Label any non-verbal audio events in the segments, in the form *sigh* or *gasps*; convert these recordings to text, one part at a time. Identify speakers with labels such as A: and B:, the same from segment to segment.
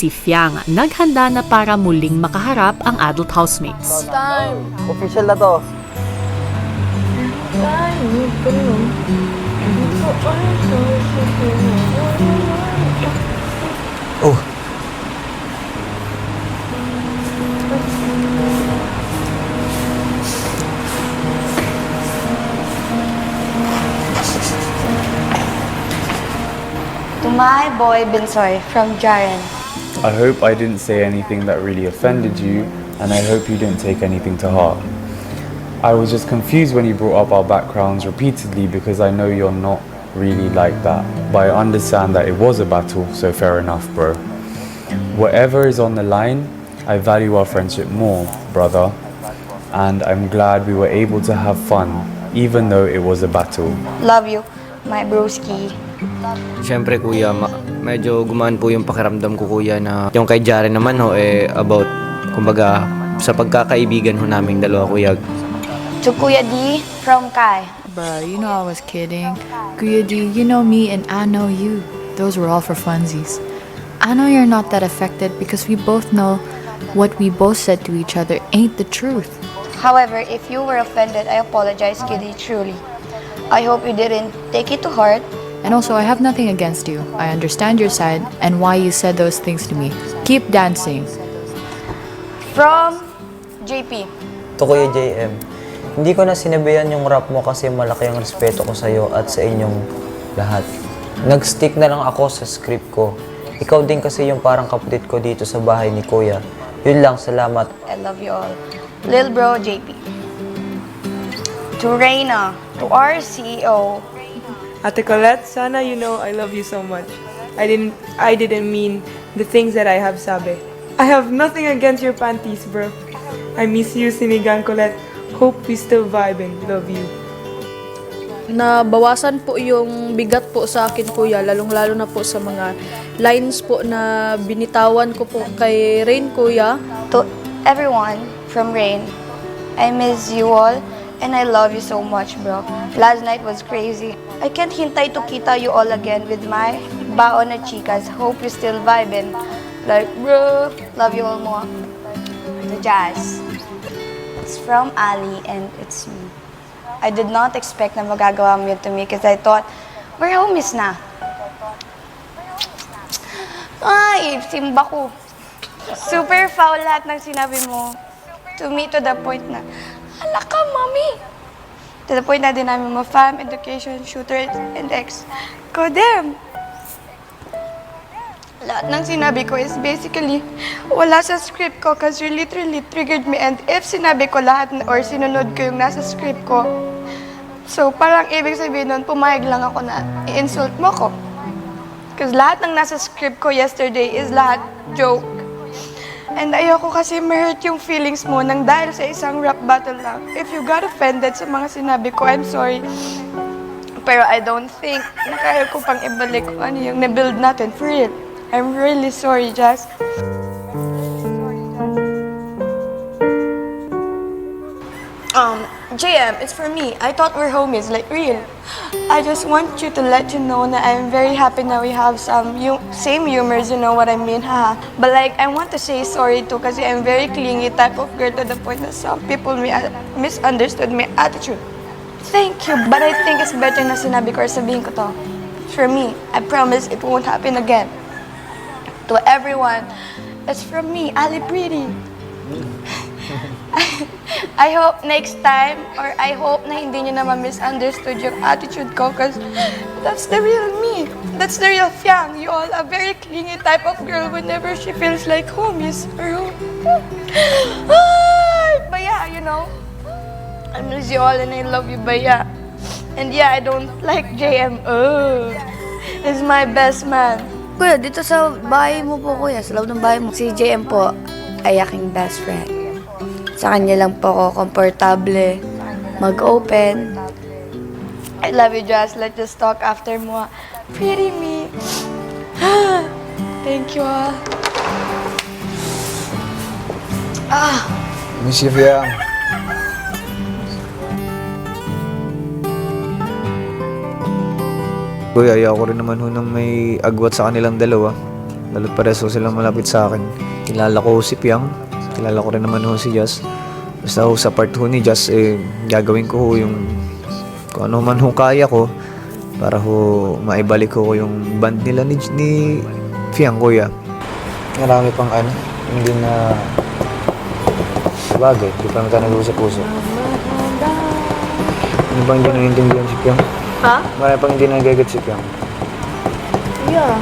A: Si Fiang naghanda na para muling makaharap ang adult housemates.
B: Time!
C: Official na to.
B: Time!
C: Oh,
D: To my boy Binsoy from Jaren.
E: I hope I didn't say anything that really offended you, and I hope you didn't take anything to heart. I was just confused when you brought up our backgrounds repeatedly because I know you're not really like that. But I understand that it was a battle, so fair enough, bro. Whatever is on the line, I value our friendship more, brother. And I'm glad we were able to have fun, even though it was a battle.
D: Love you, my broski.
F: Siyempre kuya, ma- medyo gumaan po yung pakiramdam ko kuya na yung kay Jaren naman ho eh about kumbaga sa pagkakaibigan ho naming dalawa kuya.
D: To Kuya D from Kai.
G: Bruh, you know I was kidding. Kuya D, you know me and I know you. Those were all for funsies. I know you're not that affected because we both know what we both said to each other ain't the truth.
D: However, if you were offended, I apologize, Kiddy, truly. I hope you didn't take it to heart.
G: And also, I have nothing against you. I understand your side and why you said those things to me. Keep dancing.
D: From JP.
C: to Kuya JM. Hindi ko na sinabihan yung rap mo kasi malaki ang respeto ko sa'yo at sa inyong lahat. Nag-stick na lang ako sa script ko. Ikaw din kasi yung parang kapatid ko dito sa bahay ni Kuya. Yun lang, salamat.
D: I love you all. Lil Bro JP. To Reina. To our CEO.
B: Ate Colette, sana you know I love you so much. I didn't I didn't mean the things that I have sabi. I have nothing against your panties, bro. I miss you, Sinigang Colette. Hope we still vibing. Love you.
H: na bawasan po yung bigat po sa akin kuya, lalong-lalo na po sa mga lines po na binitawan ko po kay Rain kuya.
D: To everyone from Rain. I miss you all and I love you so much, bro. Last night was crazy. I can't hintay to kita you all again with my baon na chicas. Hope you still vibing. Like, bro, love you all more. The Jazz. It's from Ali and it's me. I did not expect na magagawa mo to me because I thought, we're homies na. Ay, simba ko. Super foul lahat ng sinabi mo. To me, to the point na, hala ka, mami. To point na din namin mo, fam, education, shooter, and ex. Ko, damn. Lahat ng sinabi ko is basically wala sa script ko you literally triggered me and if sinabi ko lahat or sinunod ko yung nasa script ko, so parang ibig sabihin nun, pumayag lang ako na i-insult mo ko. Because lahat ng nasa script ko yesterday is lahat joke. And ayoko kasi ma-hurt yung feelings mo nang dahil sa isang rap battle lang. If you got offended sa mga sinabi ko, I'm sorry. Pero I don't think na kaya ko pang ibalik kung ano yung na-build natin for real. I'm really sorry, Jazz. Um, JM, it's for me. I thought we're homies, like real. I just want you to let you know that I'm very happy that we have some same humors, you know what I mean, haha. But like, I want to say sorry too, kasi I'm very clingy type of girl to the point that some people mi- uh, misunderstood my attitude. Thank you, but I think it's better na sinabi ko or sabihin ko to. For me, I promise it won't happen again. To everyone, it's from me, Ali Pretty. I hope next time, or I hope na hindi niyo naman misunderstood yung attitude ko because that's the real me. That's the real Fiang. You all a very clingy type of girl whenever she feels like home is her home. But yeah, you know, I miss you all and I love you, but yeah. And yeah, I don't like JM. Oh, he's my best man.
I: Kuya, dito sa bahay mo po, kuya, sa loob ng bahay mo. Si JM po ay aking best friend. Sa kanya lang po ako komportable mag-open.
D: I love you, Jazz. Let's just talk after mo. Pretty me. *gasps* Thank you all.
C: Miss you, Fiang.
F: Kuya, ayaw ko rin naman ho nang may agwat sa kanilang dalawa. Lalo't pares ho silang malapit sa akin. Kilala ko si Piang. Kilala ko rin naman ho si Jazz. Basta ho sa part ho ni Jazz, eh, gagawin ko ho yung kung ano man ho kaya ko para ho maibalik ko yung band nila ni, ni Fiang Kuya. Marami pang ano, hindi na bagay, di pa naman tayo nag-usap-usap. Ano bang hindi naiintindihan si Piang?
H: Ha?
F: Marami pang hindi nagagat si Piang.
H: Yeah.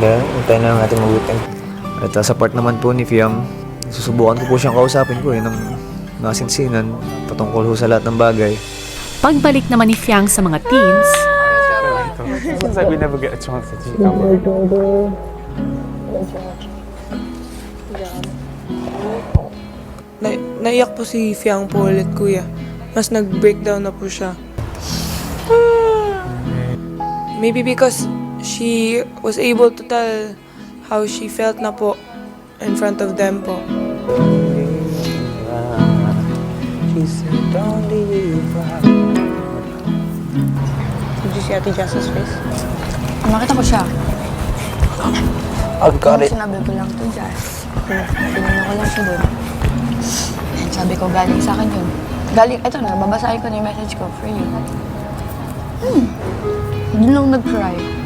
F: Dahil, hintayin na lang natin mabuting. At uh, sa part naman po ni Fiam, susubukan ko po siyang kausapin ko eh, ng masinsinan patungkol ho sa lahat ng bagay.
A: Pagbalik naman ni Fiang sa mga teens,
E: Seems like we never get a chance to cheat on
B: Na naiyak po si Fiang po ulit, kuya. Mas nag-breakdown na po siya. Maybe because she was able to tell how she felt na po in front of them po.
I: Did you see Ate Jess's face? Nakita ko siya.
C: I've got it.
I: Sinabi ko lang to Jess. Tinanong ko lang siya doon. And sabi ko, galing sa akin yun. Galing, eto na, babasahin ko na yung message ko for you. Hmm. Doon lang nag-cry.